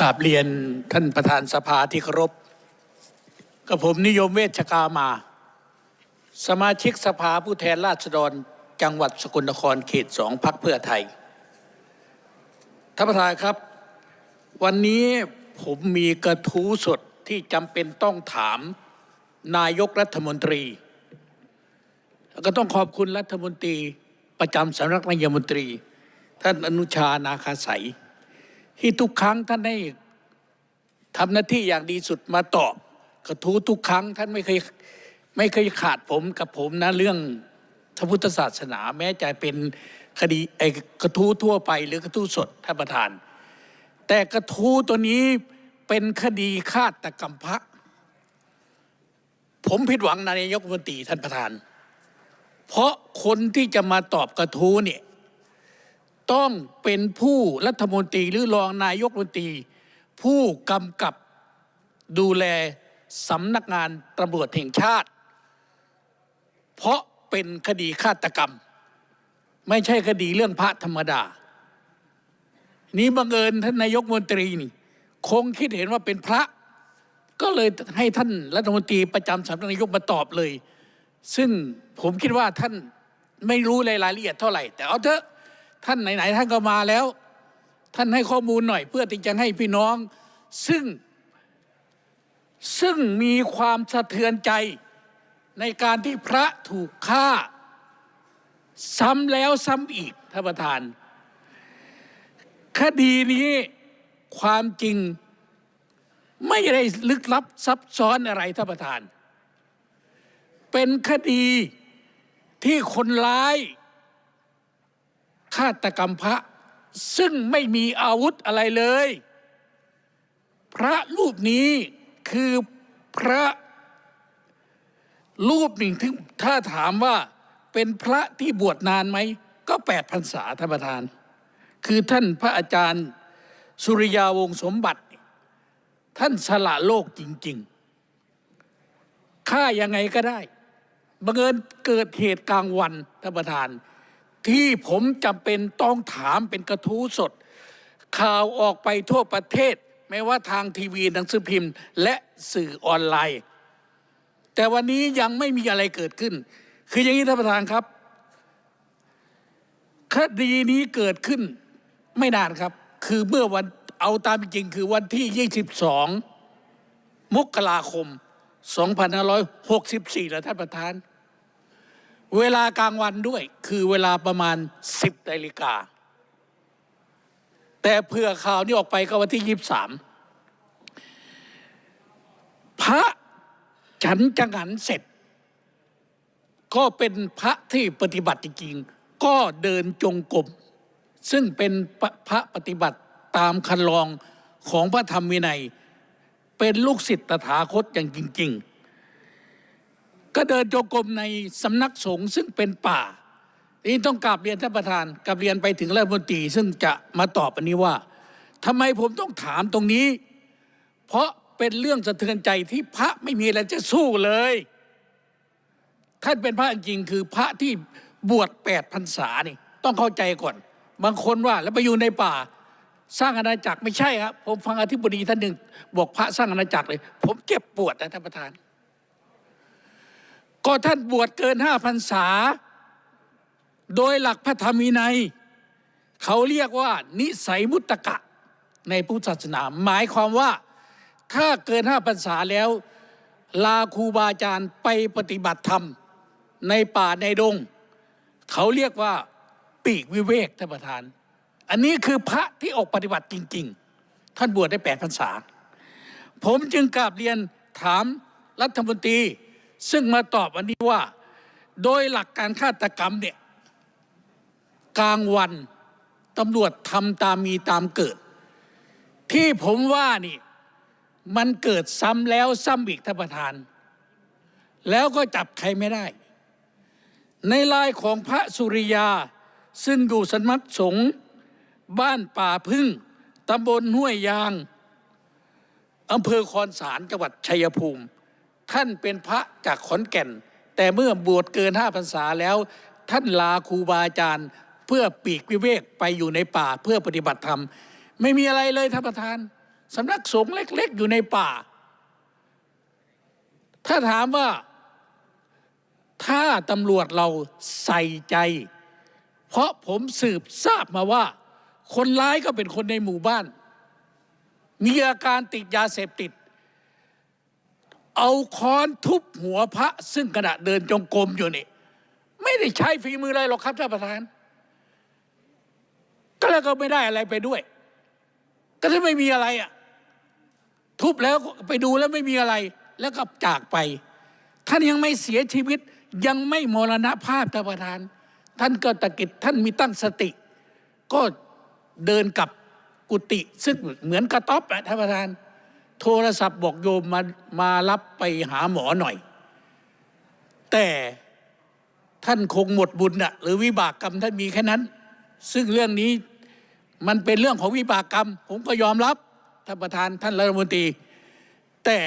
กราบเรียนท่านประธานสภาที่เคารพกับผมนิยมเวชกามา สมาชิกสภาผู้แทนราษฎรจังหวัดสกลนครเขตสองพักเพื่อไทยท่านประธานครับ วันนี้ผมมีกระทู้สดที่จำเป็นต้องถามนายกรัฐมนตรี แล้วก็ต้องขอบคุณรัฐมนตรีประจำสำนักนายมนตรี ท่านอนุชานาคาใส ที่ทุกครั้งท่านได้ทำหน้าที่อย่างดีสุดมาตอบกระทู้ทุกครั้งท่านไม่เคยไม่เคยขาดผมกับผมนะเรื่องพระพุทธศาสนา แม้จะเป็นคดีไอ้กระทู้ทั่วไป หรือกระทู้สดท่านประธาน แต่กระทู้ตัวนี้เป็นคดีฆาตกรรมพระผมผิดหวังนายกรัฐมนตรีท่านประธาน เพราะคนที่จะมาตอบกระทู้เนี่ย ต้องเป็นผู้รัฐมนตรีหรือรองนายกรัฐมนตรี ผู้กำกับดูแลสำนักงานตำรวจแห่งชาติ เพราะเป็นคดีฆาตกรรม ไม่ใช่คดีเรื่องพระธรรมดา นี้บังเอิญท่านนายกมนตรีนี่ คงคิดเห็นว่าเป็นพระ ก็เลยให้ท่านรัฐมนตรีประจำสำนักนายกมาตอบเลย ซึ่งผมคิดว่าท่านไม่รู้รายละเอียดเท่าไหร่ แต่เอาเถอะ ท่านไหนๆท่านก็มาแล้ว ท่านให้ข้อมูลหน่อย เพื่อที่จะให้พี่น้อง ซึ่ง ซึ่งมีความสะเทือนใจในการที่พระถูกฆ่า ซ้ำแล้วซ้ำอีกท่านประธาน คดีนี้ความจริงไม่ได้ลึกลับซับซ้อนอะไรท่านประธาน เป็นคดีที่คนร้าย ฆาตกรรมพระซึ่งไม่มีอาวุธอะไรเลย พระรูปนี้คือพระรูปหนึ่งที่ถ้าถามว่าเป็นพระที่บวชนานไหม ก็แปดพรรษาท่านประธาน คือท่านพระอาจารย์สุริยาวงสมบัติ ท่านสละโลกจริง ๆฆ่ายังไงก็ได้บังเอิญเกิดเหตุกลางวันท่านประธาน ที่ผมจำเป็นต้องถามเป็นกระทู้สด ข่าวออกไปทั่วประเทศ ไม่ว่าทางทีวีหนังสือพิมพ์ และสื่อออนไลน์ แต่วันนี้ยังไม่มีอะไรเกิดขึ้น คืออย่างนี้ท่านประธานครับ คดีนี้เกิดขึ้นไม่นานครับ คือเมื่อวันเอาตามจริงคือวันที่ 22 มกราคม 2564แล้วท่านประธาน เวลากลางวันด้วยคือเวลาประมาณ 10นาฬิกา แต่เพื่อข่าวนี้ออกไปก็วันที่23พระฉันจังหันเสร็จ ก็เป็นพระที่ปฏิบัติจริงก็เดินจงกรมซึ่งเป็นพระปฏิบัติตามคันลองของพระธรรมวินัย เป็นลูกศิษย์ตถาคตอย่างจริง ๆ ก็เดินจงกรมในสำนักสงฆ์ซึ่งเป็นป่า นี่ต้องกราบเรียนท่านประธานกราบเรียนไปถึงรัฐมนตรีซึ่งจะมาตอบอันนี้ว่าทำไมผมต้องถามตรงนี้ เพราะเป็นเรื่องสะเทือนใจที่พระไม่มีอะไรจะสู้เลย ท่านเป็นพระจริงคือพระที่บวชแปดพรรษานี่ต้องเข้าใจก่อน บางคนว่าแล้วไปอยู่ในป่าสร้างอาณาจักรไม่ใช่ครับ ผมฟังอธิบดีท่านหนึ่งบอกพระสร้างอาณาจักรเลย ผมเจ็บปวดนะท่านประธาน ก็ท่านบวชเกินห้าพรรษา โดยหลักพระธรรมวินัย เขาเรียกว่า นิสัยมุตตะในพุทธศาสนา หมายความว่าถ้าเกินห้าพรรษาแล้ว ลาครูบาอาจารย์ไปปฏิบัติธรรม ในป่าในดง เขาเรียกว่าปีกวิเวกท่านประธาน อันนี้คือพระที่ออกปฏิบัติจริง ๆ ท่านบวชได้แปดพรรษา ผมจึงกราบเรียนถามรัฐมนตรี ซึ่งมาตอบวันนี้ว่า โดยหลักการฆาตกรรมเนี่ยกลางวันตำรวจทำตามมีตามเกิด ที่ผมว่านี่มันเกิดซ้ำแล้วซ้ำอีกท่านประธาน แล้วก็จับใครไม่ได้ ในลายของพระสุริยา ซึ่งอยู่สำนักสงบ้านป่าพึ่งตำบลห้วยยางอำเภอคอนสารจังหวัดชัยภูมิ ท่านเป็นพระจากขอนแก่น แต่เมื่อบวชเกินห้าพรรษาแล้ว ท่านลาครูบาอาจารย์ เพื่อปีกวิเวกไปอยู่ในป่าเพื่อปฏิบัติธรรม ไม่มีอะไรเลยท่านประธานสำนักสงฆ์เล็ก ๆ อยู่ในป่า ถ้าถามว่าถ้าตำรวจเราใส่ใจ เพราะผมสืบทราบมาว่า คนร้ายก็เป็นคนในหมู่บ้าน มีอาการติดยาเสพติด เอาค้อนทุบหัวพระ ซึ่งขณะเดินจงกรมอยู่นี่ ไม่ได้ใช้ฝีมืออะไรหรอกครับท่านประธาน ก็แล้วก็ไม่ได้อะไรไปด้วย ก็ถ้าไม่มีอะไรอะ ทุบแล้วไปดูแล้วไม่มีอะไร แล้วก็จากไป ท่านยังไม่เสียชีวิต ยังไม่มรณภาพท่านประธาน ท่านก็ตะกิดท่านมีตั้งสติ ก็เดินกลับกุฏิซึ่งเหมือนกระต๊อบอะท่านประธาน โทรศัพท์บอกโยมมามารับไปหาหมอหน่อย แต่ท่านคงหมดบุญอะหรือวิบากกรรมท่านมีแค่นั้น ซึ่งเรื่องนี้มันเป็นเรื่องของวิบากกรรม ผมก็ยอมรับท่านประธานท่านรัฐมนตรี แต่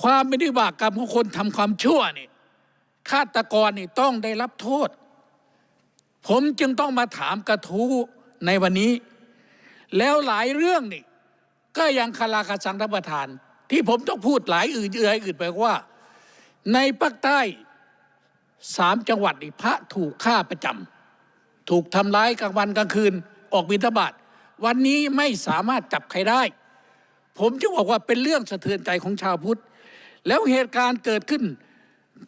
ความเป็นวิบากกรรมของคนทำความชั่วนี่ฆาตกรนี่ต้องได้รับโทษ ผมจึงต้องมาถามกระทู้ในวันนี้ แล้วหลายเรื่องนี่ ก็ยังคาราคาสังท่านประธาน ที่ผมต้องพูดหลายอื่นเอื่อยอื่นไปว่า ในภาคใต้สามจังหวัดนี่พระถูกฆ่าประจำถูกทำร้ายกลางวันกลางคืนออกบิณฑบาตวันนี้ไม่สามารถจับใครได้ ผมจะบอกว่าเป็นเรื่องสะเทือนใจของชาวพุทธ แล้วเหตุการณ์เกิดขึ้น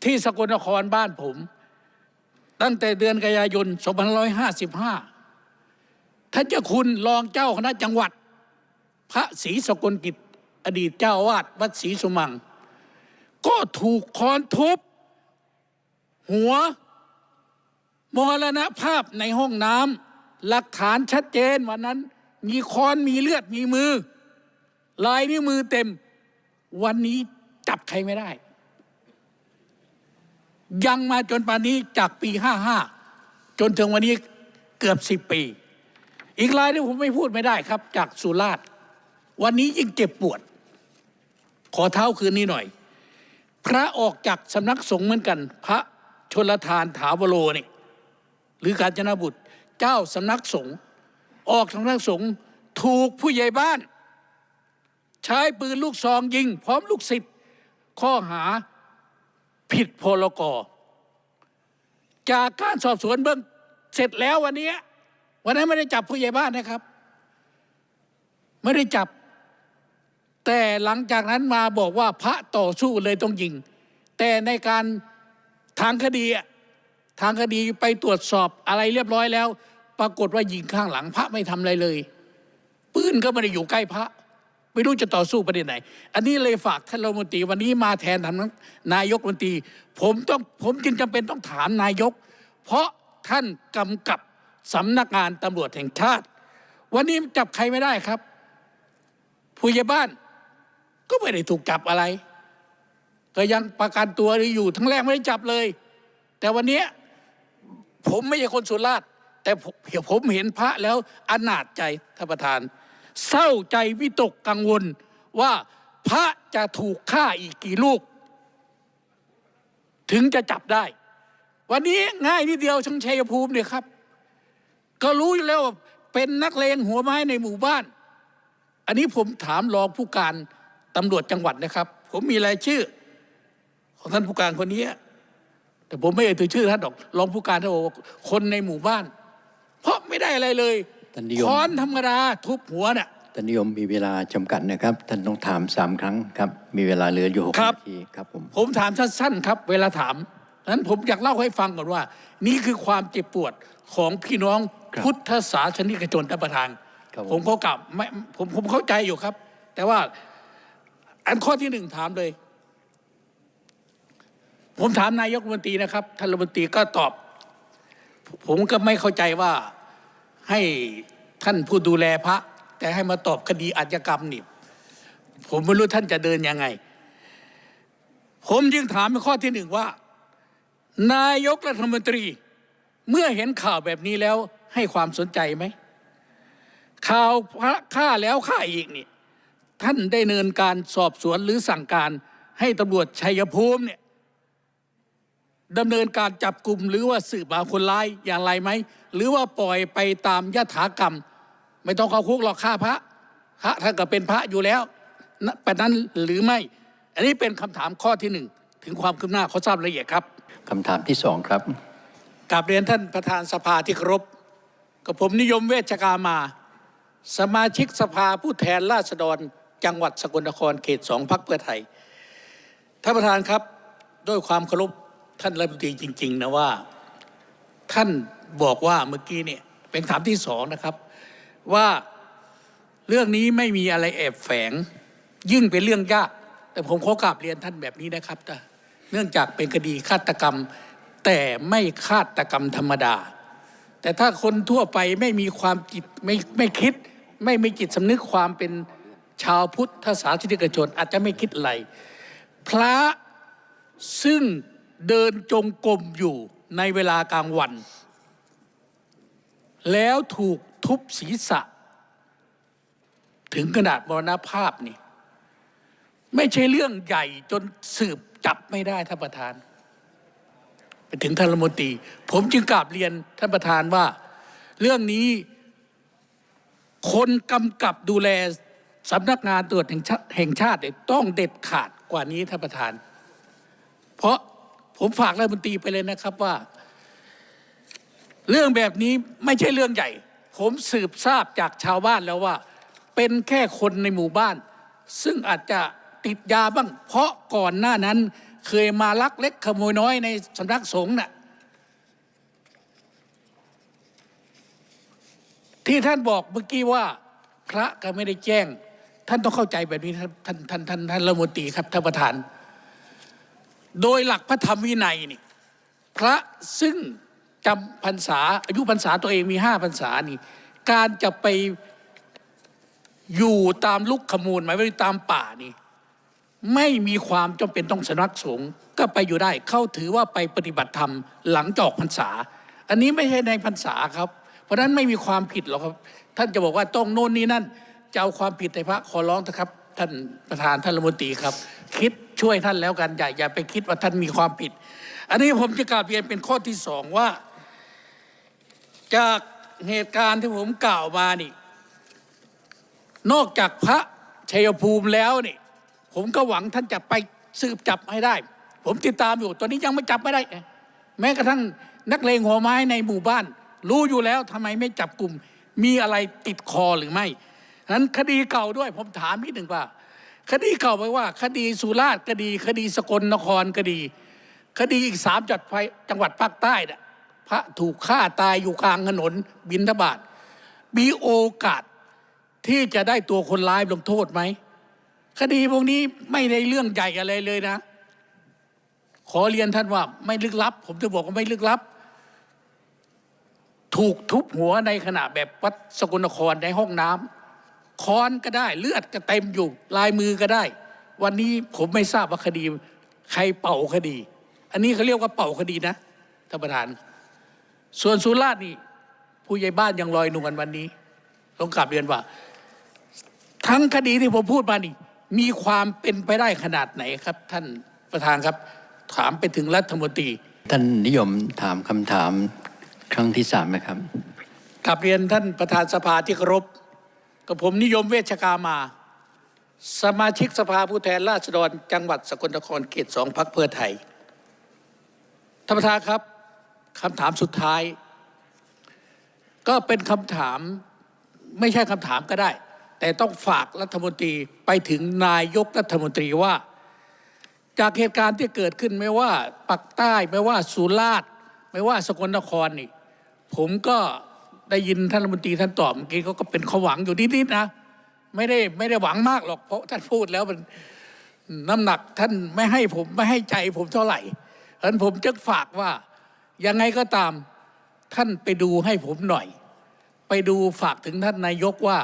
ที่สกลนครบ้านผม ตั้งแต่เดือนกันยายน 2555 ท่านเจ้าคุณรองเจ้าคณะจังหวัด พระศรีสกลกิจอดีตเจ้าอาวาดวัดศรีสุมัง ก็ถูกค้อนทุบ หัวมรณภาพในห้องน้ำหลักฐานชัดเจนวันนั้น มีค้อนมีเลือดมีมือ ลายนิ้วมือเต็ม วันนี้จับใครไม่ได้ ยังมาจนป่านนี้จากปีห้าห้าจนถึงวันนี้เกือบสิบปี อีกรายที่ผมไม่พูดไม่ได้ครับ จากสุราษฎร์ วันนี้ยิ่งเจ็บปวด ขอเท้าคืนนี้หน่อย พระออกจากสำนักสงฆ์เหมือนกัน พระชนลทานถาวโรนี่หรือกาญจนบุตร เจ้าสำนักสงฆ์ออกสำนักสงฆ์ถูกผู้ใหญ่บ้าน ใช้ปืนลูกซองยิง พร้อมลูกศิษย์ข้อหาผิดพรกจากการสอบสวนเบื้องเสร็จแล้ววันนี้ วันนั้นไม่ได้จับผู้ใหญ่บ้านนะครับ ไม่ได้จับ แต่หลังจากนั้นมาบอกว่าพระต่อสู้เลยต้องยิง แต่ในการทางคดีทางคดีไปตรวจสอบอะไรเรียบร้อยแล้ว ปรากฏว่ายิงข้างหลังพระไม่ทำอะไรเลย ปืนก็ไม่ได้อยู่ใกล้พระ ไม่รู้จะต่อสู้ประเด็นไหน อันนี้เลยฝากท่านรัฐมนตรีวันนี้มาแทนทางนายกรัฐมนตรี ผมต้องผมจึงจำเป็นต้องถามนายก เพราะท่านกำกับสำนักงานตำรวจแห่งชาติ วันนี้จับใครไม่ได้ครับผู้ใหญ่บ้าน ก็ไม่ได้ถูกจับอะไร ก็ยังประกันตัวอยู่ทั้งแรกไม่ได้จับเลย แต่วันนี้ผมไม่ใช่คนสุราษฎร์แต่ผมเห็นพระแล้วอนาจใจท่านประธาน เศร้าใจวิตกกังวลว่าพระจะถูกฆ่าอีกกี่ลูก ถึงจะจับได้ วันนี้ง่ายนิดเดียวชังชัยภูมิเนี่ยครับ ก็รู้อยู่แล้วว่าเป็นนักเลงหัวไม้ในหมู่บ้าน อันนี้ผมถามรองผู้การ ตำรวจจังหวัดนะครับ ผมมีรายชื่อ ของท่านผู้การคนนี้แต่ผมไม่เอ่ยถึงชื่อท่านหรอกรองผู้การท่านบอกว่าคนในหมู่บ้าน เพราะไม่ได้อะไรเลยท่านนิยมค้อนธรรมดาทุบหัวน่ะ ท่านนิยมมีเวลาจำกัดนะครับ ท่านต้องถามสามครั้งครับ มีเวลาเหลืออยู่หกครับ นาทีครับผม ผมถามสั้นๆครับ เวลาถามนั้นผมอยากเล่าให้ฟังก่อนว่า นี่คือความเจ็บปวดของพี่น้องครับพุทธศาสนิกชนท่านประธานครับผม ผมเขากลับไม่ผมผมเข้าใจอยู่ครับ แต่ว่า อันข้อที่หนึ่งถามเลย ผมถามนายกรัฐมนตรีนะครับท่านรัฐมนตรีก็ตอบ ผมก็ไม่เข้าใจว่าให้ท่านผู้ดูแลพระ แต่ให้มาตอบคดีอาชญากรรมนี่ผมไม่รู้ท่านจะเดินยังไง ผมจึงถามในข้อที่หนึ่งว่า นายกรัฐมนตรี เมื่อเห็นข่าวแบบนี้แล้วให้ความสนใจไหมข่าวพระฆ่าแล้วฆ่าอีกนี่ ท่านได้เนินการสอบสวนหรือสั่งการให้ตำรวจชัยภูมิเนี่ยดำเนินการจับกลุ่มหรือว่าสืบหาคนร้ายอย่างไรไหม หรือว่าปล่อยไปตามยถากรรม ไม่ต้องเข้าคุกหรอกฆ่าพระพระท่านก็เป็นพระอยู่แล้วณปะนั้นหรือไม่ อันนี้เป็นคำถามข้อที่หนึ่งถึงความคืบหน้าเขาทราบรายละเอียดครับคำถามที่สองครับกราบเรียนท่านประธานสภาที่เคารพกับผมนิยมเวชกามา สมาชิกสภาผู้แทนราษฎร จังหวัดสกลนครเขตสองพักเพื่อไทยท่านประธานครับด้วยความเคารพท่านรัฐมนตรีจริง ๆ นะว่า ท่านบอกว่าเมื่อกี้เนี่ยเป็นถามที่สองนะครับ ว่าเรื่องนี้ไม่มีอะไรแอบแฝง ยิ่งเป็นเรื่องยาก แต่ผมขอกราบเรียนท่านแบบนี้นะครับต่เนื่องจากเป็นคดีฆาตกรรม แต่ไม่ฆาตกรรมธรรมดา แต่ถ้าคนทั่วไปไม่มีความจิตไม่ไม่คิด ไม่มีจิตสำนึกความเป็น ชาวพุทธศาสนิกชนอาจจะไม่คิดอะไร พระซึ่งเดินจงกรมอยู่ในเวลากลางวัน แล้วถูกทุบศีรษะ ถึงขนาดมรณภาพนี่ ไม่ใช่เรื่องใหญ่จนสืบจับไม่ได้ท่านประธาน ไปถึงท่านรัฐมนตรี ผมจึงกราบเรียนท่านประธานว่า เรื่องนี้คนกำกับดูแล สำนักงานตรวจแห่งชาติต้องเด็ดขาดกว่านี้ท่านประธาน เพราะผมฝากรัฐมนตรีไปเลยนะครับว่า เรื่องแบบนี้ไม่ใช่เรื่องใหญ่ ผมสืบทราบจากชาวบ้านแล้วว่า เป็นแค่คนในหมู่บ้าน ซึ่งอาจจะติดยาบ้าง เพราะก่อนหน้านั้นเคยมาลักเล็กขโมยน้อยในสำนักสงฆ์น่ะที่ท่านบอกเมื่อกี้ว่า พระก็ไม่ได้แจ้ง ท่านต้องเข้าใจแบบนี้ท่านท่านท่านท่านท่านรัฐมนตรีครับท่านประธาน โดยหลักพระธรรมวินัยนี่พระซึ่งจำพรรษาอายุพรรษาตัวเองมีห้าพรรษานี่ การจะไปอยู่ตามลุกขมูลหมายว่าตามป่านี่ ไม่มีความจำเป็นต้องสนักสงฆ์ก็ไปอยู่ได้ เข้าถือว่าไปปฏิบัติธรรมหลังจออกพรรษา อันนี้ไม่ใช่ในพรรษาครับ เพราะฉะนั้นไม่มีความผิดหรอกครับ ท่านจะบอกว่าต้องโน่นนี่นั่น จะเอาความผิดในพระขอร้องนะครับ ท่านประธานท่านรัฐมนตรีครับ คิดช่วยท่านแล้วกันอย่าอย่าไปคิดว่าท่านมีความผิด อันนี้ผมจะกราบเรียนเป็นข้อที่สองว่า จากเหตุการณ์ที่ผมกล่าวมานี่ นอกจากพระชัยภูมิแล้วนี่ ผมก็หวังท่านจะไปสืบจับให้ได้ ผมติดตามอยู่ตอนนี้ยังไม่จับไม่ได้ แม้กระทั่งนักเลงหัวไม้ในหมู่บ้าน รู้อยู่แล้วทำไมไม่จับกลุ่มมีอะไรติดคอหรือไม่ นั้นคดีเก่าด้วยผมถามนิดหนึ่งว่า คดีเก่าไปว่า คดีสุราษฎร์คดี คดีสกลนครคดี คดีอีกสามจัดไฟจังหวัดภาคใต้น่ะพระถูกฆ่าตายอยู่กลางถนนบินทบาทมีโอกาสที่จะได้ตัวคนร้ายลงโทษไหมคดีพวกนี้ไม่ได้เรื่องใหญ่อะไรเลยนะ ขอเรียนท่านว่าไม่ลึกลับ ผมจะบอกว่าไม่ลึกลับ ถูกทุบหัวในขณะแบบวัดสกลนครในห้องน้ำ ค้อนก็ได้ เลือดก็เต็มอยู่ลายมือก็ได้ วันนี้ผมไม่ทราบว่าคดี ใครเป่าคดี อันนี้เขาเรียกว่าเป่าคดีนะท่านประธาน ส่วนสุราษฎร์นี่ผู้ใหญ่บ้านยังลอยนวลวันนี้ต้องกลับเรียนว่า ทั้งคดีที่ผมพูดมานี่ มีความเป็นไปได้ขนาดไหนครับ ท่านประธานครับ ถามไปถึงรัฐมนตรีท่านนิยมถามคำถามครั้งที่สามไหมครับกลับเรียนท่านประธานสภาที่เคารพ กับผมนิยมเวชกามา สมาชิกสภาผู้แทนราษฎรจังหวัดสกลนครเขตสองพักเพื่อไทยท่านประธานครับคำถามสุดท้าย ก็เป็นคำถามไม่ใช่คำถามก็ได้ แต่ต้องฝากรัฐมนตรีไปถึงนายกรัฐมนตรีว่า จากเหตุการณ์ที่เกิดขึ้นไม่ว่าปักใต้ไม่ว่าสุราษฎร์ไม่ว่าสกลนครนี่ผมก็ ได้ยินท่านรัฐมนตรีท่านตอบเมื่อกี้เขาก็เป็นเขาหวังอยู่นิดๆนะไม่ได้ไม่ได้หวังมากหรอก เพราะท่านพูดแล้วมันน้ำหนักท่านไม่ให้ผมไม่ให้ใจผมเท่าไหร่เพราะฉะนั้นผมจะฝากว่ายังไงก็ตามท่านไปดูให้ผมหน่อย ไปดูฝากถึงท่านนายกว่า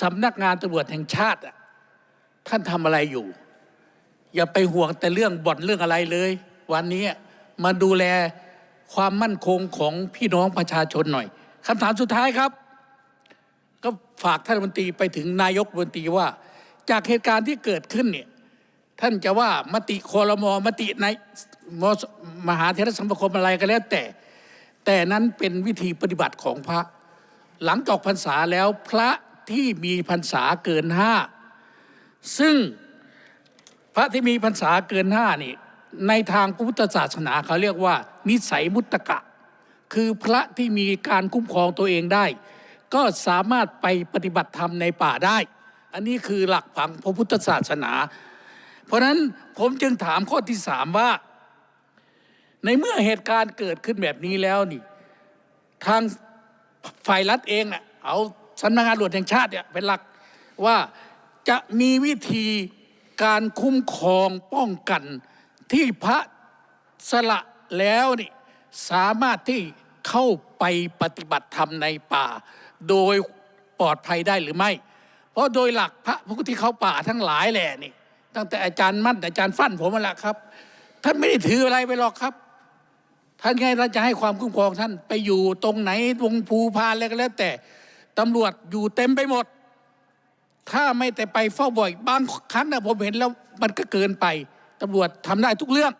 สำนักงานตำรวจแห่งชาติท่านทำอะไรอยู่ อย่าไปห่วงแต่เรื่องบ่อนเรื่องอะไรเลย วันนี้มาดูแลความมั่นคงของพี่น้องประชาชนหน่อย คำถามสุดท้ายครับ ก็ฝากท่านรัฐมนตรีไปถึงนายกรัฐมนตรีว่า จากเหตุการณ์ที่เกิดขึ้นเนี่ยท่านจะว่ามติคอรมอมติในมมหาเทรสมาคมอะไรก็แล้ว แต่ แต่นั้นเป็นวิธีปฏิบัติของพระ หลังจอกพรรษาแล้วพระที่มีพรรษาเกินห้าซึ่งพระที่มีพรรษาเกินห้านี่ในทางพุทธศาสนาเขาเรียกว่า นิสัยมุตตะ คือพระที่มีการคุ้มครองตัวเองได้ ก็สามารถไปปฏิบัติธรรมในป่าได้ อันนี้คือหลักผังพระพุทธศาสนา เพราะนั้นผมจึงถามข้อที่สามว่า ในเมื่อเหตุการณ์เกิดขึ้นแบบนี้แล้วนี่ ทางฝ่ายรัฐเองน่ะเอาสำนักงานตำรวจแห่งชาติเนี่ยเป็นหลักว่าจะมีวิธีการคุ้มครองป้องกันที่พระสละแล้วนี่ สามารถที่เข้าไปปฏิบัติธรรมในป่า โดยปลอดภัยได้หรือไม่ เพราะโดยหลักพระผู้ที่เขาป่าทั้งหลายแหละนี่ ตั้งแต่อาจารย์มั่นอาจารย์ฟั่นผมมาละครับ ท่านไม่ได้ถืออะไรไปหรอกครับ ท่านไงเราจะให้ความคุ้มครองท่านไปอยู่ตรงไหนตรงภูพานอะไรก็แล้ว แต่ตำรวจอยู่เต็มไปหมด ถ้าไม่แต่ไปเฝ้าบ่อย บางครั้งนะผมเห็นแล้วมันก็เกินไปตำรวจทำได้ทุกเรื่อง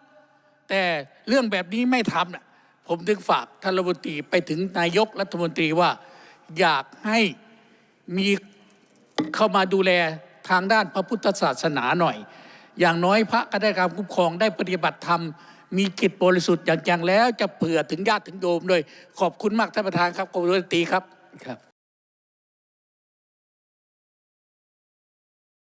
แต่เรื่องแบบนี้ไม่ทำนะ ผมถึงฝากท่านรัฐมนตรีไปถึงนายกรัฐมนตรีว่าอยากให้มีเข้ามาดูแลทางด้านพระพุทธศาสนาหน่อย อย่างน้อยพระก็ได้การคุ้มครองได้ปฏิบัติธรรม มีกิจบริสุทธิ์อย่างจังแล้ว จะเผื่อถึงญาติถึงโยมด้วยขอบคุณมากท่านประธานครับกรมรัฐมนตรีครับครับ